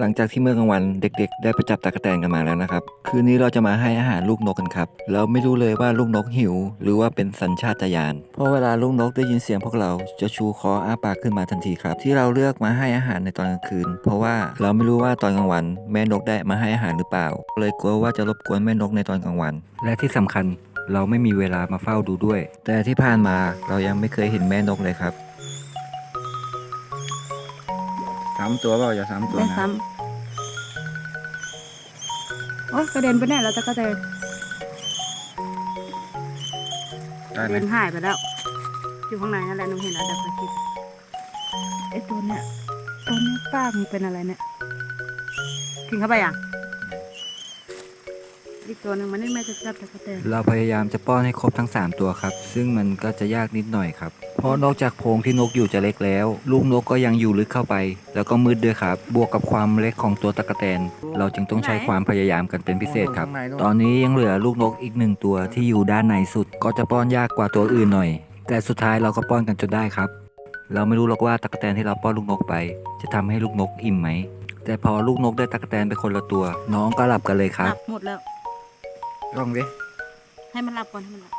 หลังจากที่เมื่อกลางวันเด็กๆ ได้ไปจับตะกแตนกันมาแล้วนะครับ คืนนี้เราจะมาให้อาหารลูกนกกันครับ เราไม่รู้เลยว่าลูกนกหิว หรือว่าเป็นสัญชาตญาณ เพราะเวลาลูกนกได้ยินเสียงพวกเราจะชูคออ้าปากขึ้นมาทันทีครับ ที่เราเลือกมาให้อาหารในตอนกลางคืน เพราะว่าเราไม่รู้ว่าตอนกลางวัน แม่นกได้มาให้อาหารหรือเปล่า เลยกลัวว่าจะรบกวนแม่นกในตอนกลางวัน และที่สำคัญเราไม่มีเวลามาเฝ้าดูด้วย แต่ที่ผ่านมาเรายังไม่เคยเห็นแม่นกเลยครับ สามตัวเปล่าอย่าสามตัวไม่นะซ้ำโอ้กระเด็นไปไหนแล้วจะกระเด็นได้กระไหมเด็นหายไปแล้ว อยู่ข้างในนั่นแหละหนูเห็นแล้วแต่ก็คิดไอ้ตัวเนี้ยตัวเนี้ยป้ากมันเป็นอะไรเนี่ยกินเข้าไปอะ อีกตัวหนึ่งมันนี่แม่จะจับแต่กระเด็นเราพยายามจะป้อนให้ครบทั้ง 3 ตัวครับ ซึ่งมันก็จะยากนิดหน่อยครับ เพราะนอกจากโพรงที่นกอยู่จะเล็กแล้ว ลูกนกก็ยังอยู่ลึกเข้าไป แล้วก็มืดด้วยครับ บวกกับความเล็กของตัวตะกแตน เราจึงต้องใช้ความพยายามกันเป็นพิเศษครับ ตอนนี้ยังเหลือลูกนกอีกหนึ่งตัวที่อยู่ด้านในสุด ก็จะป้อนยากกว่าตัวอื่นหน่อย แต่สุดท้ายเราก็ป้อนกันจนได้ครับ เราไม่รู้หรอกว่าตะกแตนที่เราป้อนลูกนกไป จะทำให้ลูกนกอิ่มไหมแต่พอลูกนกได้ตะกแตนไปคนละตัว น้องก็หลับกันเลยคหรับลับ หมดแล้ว ลองดิให้มันหลับก่อนให้มันหลับ